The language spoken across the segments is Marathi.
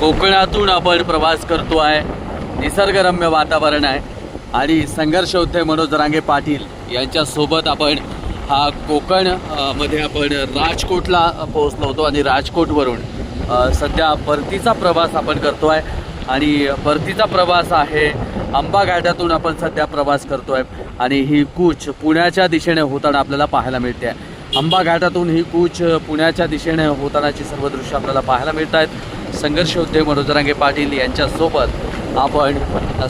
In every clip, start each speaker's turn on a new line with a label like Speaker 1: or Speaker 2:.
Speaker 1: कोकणातून आपण प्रवास करतो आहे. निसर्गरम्य वातावरण आहे. आणि संघर्षोद्धे मनोज रांगे पाटील यांच्यासोबत आपण हा कोकणमध्ये आपण राजकोटला पोहोचलो होतो आणि राजकोटवरून सध्या परतीचा प्रवास आपण करतो आहे. आणि परतीचा प्रवास आहे. आंबा घाटातून आपण सध्या प्रवास करतो आहे आणि ही कूच पुण्याच्या दिशेने होताना आपल्याला पाहायला मिळते आहे. आंबा घाटातून ही कूच पुण्याच्या दिशेने होतानाची सर्व दृश्य आपल्याला पाहायला मिळत आहेत संघर्ष उद्योग मनोजरांगे पाटील यांच्यासोबत आपण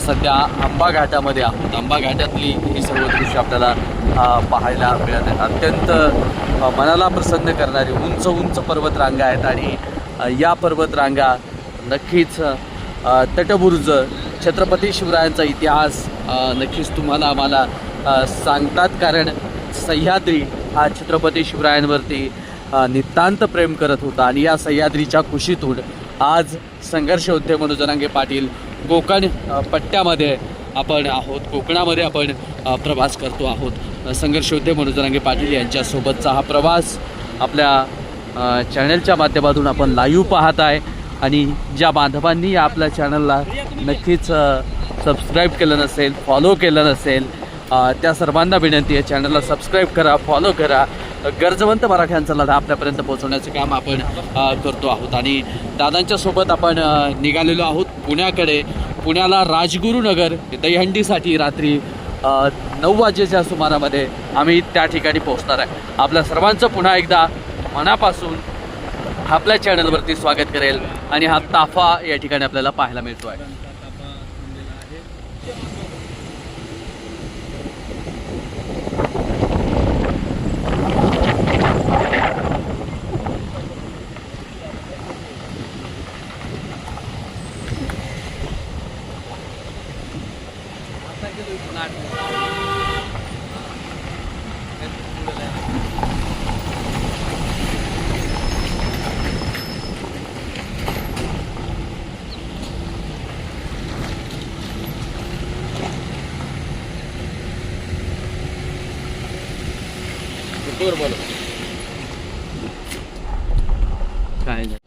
Speaker 1: सध्या आंबा घाटामध्ये आहोत. आंबा घाटातली ही सर्व दृश्य आपल्याला पाहायला मिळत आहेत अत्यंत मनाला प्रसन्न करणारी उंच उंच पर्वतरांगा आहेत आणि या पर्वतरांगा नक्कीच तटबुर्ज छत्रपती शिवरायांचा इतिहास नक्कीच तुम्हाला आम्हाला सांगतात. कारण सह्याद्री हा छत्रपती शिवरायांवरती नितांत प्रेम करत होता आणि या सह्याद्रीच्या कुशीतून आज संघर्ष होते मनोजनांगे पाटील कोकण पट्ट्यामध्ये आपण आहोत. कोकणामध्ये आपण प्रवास करतो आहोत. संघर्ष होते मनोजनांगे पाटील यांच्यासोबतचा हा प्रवास आपल्या चॅनलच्या माध्यमातून आपण लाईव्ह पाहत आहे. आणि ज्या बांधवांनी आपल्या चॅनलला नक्कीच सबस्क्राईब केलं नसेल फॉलो केलं नसेल त्या सर्वांना विनंती आहे. चॅनलला सबस्क्राईब करा फॉलो करा. गरजवंत मराठ्यांचा लढा आपल्यापर्यंत पोहोचवण्याचं काम आपण करतो आहोत. आणि दादांच्या सोबत आपण निघालेलो आहोत पुण्याकडे. पुण्याला राजगुरुनगर दहीहंडीसाठी रात्री नऊ वाजेच्या सुमारामध्ये आम्ही त्या ठिकाणी पोहोचणार आहे. आपल्या सर्वांचं पुन्हा एकदा मनापासून आपल्या चॅनलवरती स्वागत करेल. आणि हा ताफा या ठिकाणी आपल्याला पाहायला मिळतो आहे uykular Hep. Dur bakalım. Aynen.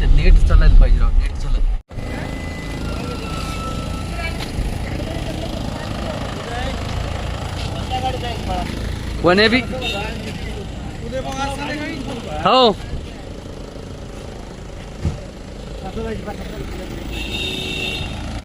Speaker 1: ते नेट चालायला पाहिजे राव नेट चालत कोणे बी? हो.